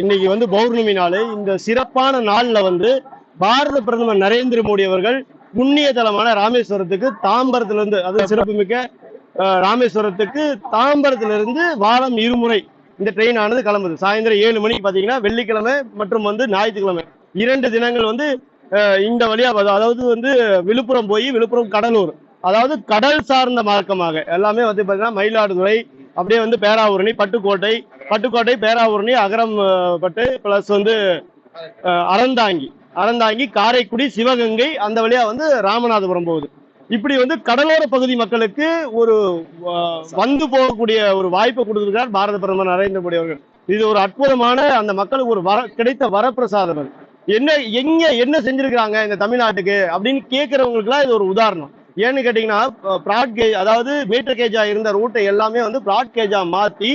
இன்னைக்கு வந்து பௌர்ணமி நாள். இந்த சிறப்பான நாளில் வந்து பாரத பிரதமர் நரேந்திர மோடி அவர்கள் புண்ணிய தலமான ராமேஸ்வரத்துக்கு தாம்பரத்திலிருந்து அது சிறப்புமிக்க ராமேஸ்வரத்துக்கு தாம்பரத்திலிருந்து வாரம் இருமுறை இந்த ட்ரெயின் ஆனது கிளம்புது. சாயந்தரம் ஏழு மணிக்கு பார்த்தீங்கன்னா வெள்ளிக்கிழமை மற்றும் வந்து ஞாயிற்றுக்கிழமை. இரண்டு தினங்கள் வந்து இந்த வழியா அதாவது வந்து விழுப்புரம் போய் விழுப்புரம் கடலூர். அதாவது கடல் சார்ந்த மார்க்கமாக. எல்லாமே வந்து பார்த்தீங்கன்னா மயிலாடுதுறை அப்படியே வந்து பேராவூரணி பட்டுக்கோட்டை பட்டுக்கோட்டை பேராவூரணி அகரம் பட்டு பிளஸ் வந்து அறந்தாங்கி. அறந்தாங்கி காரைக்குடி சிவகங்கை அந்த வழியா வந்து ராமநாதபுரம் போகுது. இப்படி வந்து கடலோர பகுதி மக்களுக்கு ஒரு வந்து போகக்கூடிய ஒரு வாய்ப்பை கொடுத்திருக்கார் பாரத பிரதமர் நரேந்திர மோடி அவர்கள். இது ஒரு அற்புதமான அந்த மக்களுக்கு ஒரு வர கிடைத்த வரப்பிரசாதம் என்ன எங்க என்ன செஞ்சிருக்காங்க இந்த தமிழ்நாட்டுக்கு அப்படின்னு கேட்கறவங்களுக்குலாம் இது ஒரு உதாரணம். ஏன்னு கேட்டீங்கன்னா ப்ராட் கேஜ் அதாவது மீட்டர் கேஜா இருந்த ரூட்டை எல்லாமே வந்து ப்ராட் கேஜா மாத்தி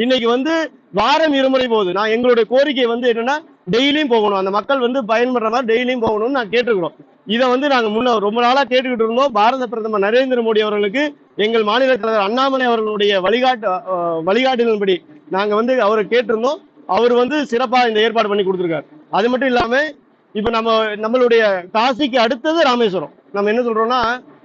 இன்னைக்கு வந்து வாரம் இருமுறை போகுது. நான் எங்களுடைய கோரிக்கை வந்து என்னன்னா டெய்லியும் போகணும். அந்த மக்கள் வந்து பயன்படுற மாதிரி டெய்லியும் போகணும்னு நான் கேட்டுக்கிறோம் இதை வந்து நாங்க முன்ன ரொம்ப நாளா கேட்டுக்கிட்டு இருந்தோம். பாரத பிரதமர் நரேந்திர மோடி அவர்களுக்கு எங்கள் மாநில தலைவர் அண்ணாமலை அவர்களுடைய வழிகாட்டு அஹ், வழிகாட்டுதலின்படி நாங்க வந்து அவரை கேட்டிருந்தோம். அவர் வந்து சிறப்பா இந்த ஏற்பாடு பண்ணி கொடுத்துருக்காரு. அது மட்டும் இல்லாம இப்ப நம்ம நம்மளுடைய காசிக்கு அடுத்தது ராமேஸ்வரம். நம்ம என்ன சொல்றோம்னா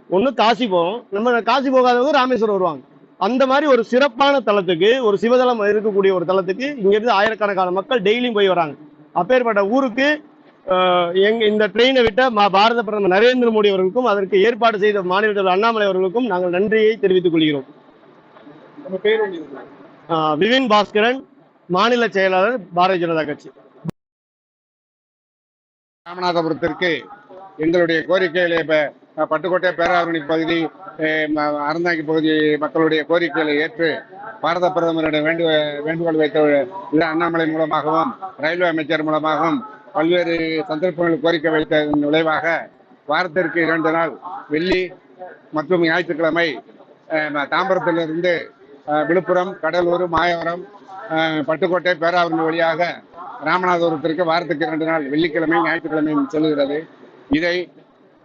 ஒன்று காசி போவோம் நம்ம காசி போகாதவங்க ராமேஸ்வரம் வருவாங்க. அந்த மாதிரி ஒரு சிறப்பான தலத்துக்கு ஒரு சிவதலம் இருக்கக்கூடிய ஒரு தலத்துக்கு இங்க இருந்து ஆயிரக்கணக்கான மக்கள் டெய்லியும் போய் வராங்க. அப்பேற்பட்ட ஊருக்கு எங்க இந்த ட்ரெயினை விட்ட மா- பாரத பிரதமர் நரேந்திர மோடி அவர்களுக்கும் அதற்கு ஏற்பாடு செய்த மாநில தலைவர் அண்ணாமலை அவர்களுக்கும் நாங்கள் நன்றியை தெரிவித்துக் கொள்கிறோம். விபின் பாஸ்கரன் மாநில செயலாளர் பாரதிய ஜனதா கட்சி. ராமநாதபுரத்திற்கு எங்களுடைய கோரிக்கைகளை இப்ப பட்டுக்கோட்டை பேராவரணி பகுதி அறந்தாங்கி பகுதி மக்களுடைய கோரிக்கைகளை ஏற்று பாரத பிரதமரிடம் வேண்டு வேண்டுகோள் வைத்த அண்ணாமலை மூலமாகவும் ரயில்வே அமைச்சர் மூலமாகவும் பல்வேறு சந்தர்ப்பங்கள் கோரிக்கை வைத்ததன் விளைவாக வாரத்திற்கு இரண்டு நாள் வெள்ளி மற்றும் ஞாயிற்றுக்கிழமை தாம்பரத்திலிருந்து விழுப்புரம் கடலூர் மாயவரம் பட்டுக்கோட்டை பேராவரணி வழியாக ராமநாதபுரத்திற்கு வாரத்துக்கு இரண்டு நாள் வெள்ளிக்கிழமை ஞாயிற்றுக்கிழமையும் செல்கிறது. இதை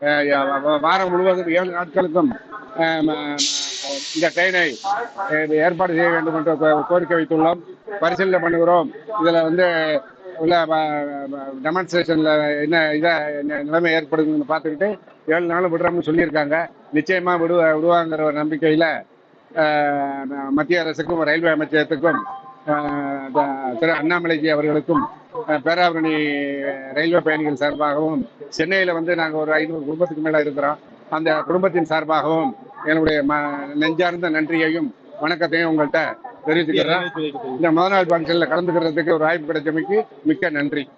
வாரம் முழுவதும் ஏழு நாட்களுக்கும் இந்த ட்ரெயினை ஏற்பாடு செய்ய வேண்டும் என்று கோரிக்கை வைத்துள்ளோம். பரிசீலனை பண்ணுகிறோம். இதுல வந்து உள்ள டெமான்ஸ்ட்ரேஷன்ல என்ன இதை என்ன நிலைமை ஏற்படுதுன்னு பார்த்துக்கிட்டு ஏழு நாள் விடுறோம்னு சொல்லியிருக்காங்க. நிச்சயமா விடு விடுவாங்கிற ஒரு நம்பிக்கையில மத்திய அரசுக்கும் ரயில்வே அமைச்சகத்துக்கும் திரு அண்ணாமலைஜி அவர்களுக்கும் பேராவரணி ரயில்வே பயணிகள் சார்பாகவும் சென்னையில வந்து நாங்க ஒரு ஐநூறு குடும்பத்துக்கு மேல இருக்கிறோம். அந்த குடும்பத்தின் சார்பாகவும் என்னுடைய ம- நெஞ்சார்ந்த நன்றியையும் வணக்கத்தையும் உங்கள்கிட்ட தெரிவித்துக்கிறேன் இந்த முதல் நாள் ஃபங்க்ஷன்ல கலந்துக்கிறதுக்கு ஒரு வாய்ப்பு கிடைச்சமைக்கு மிக்க நன்றி.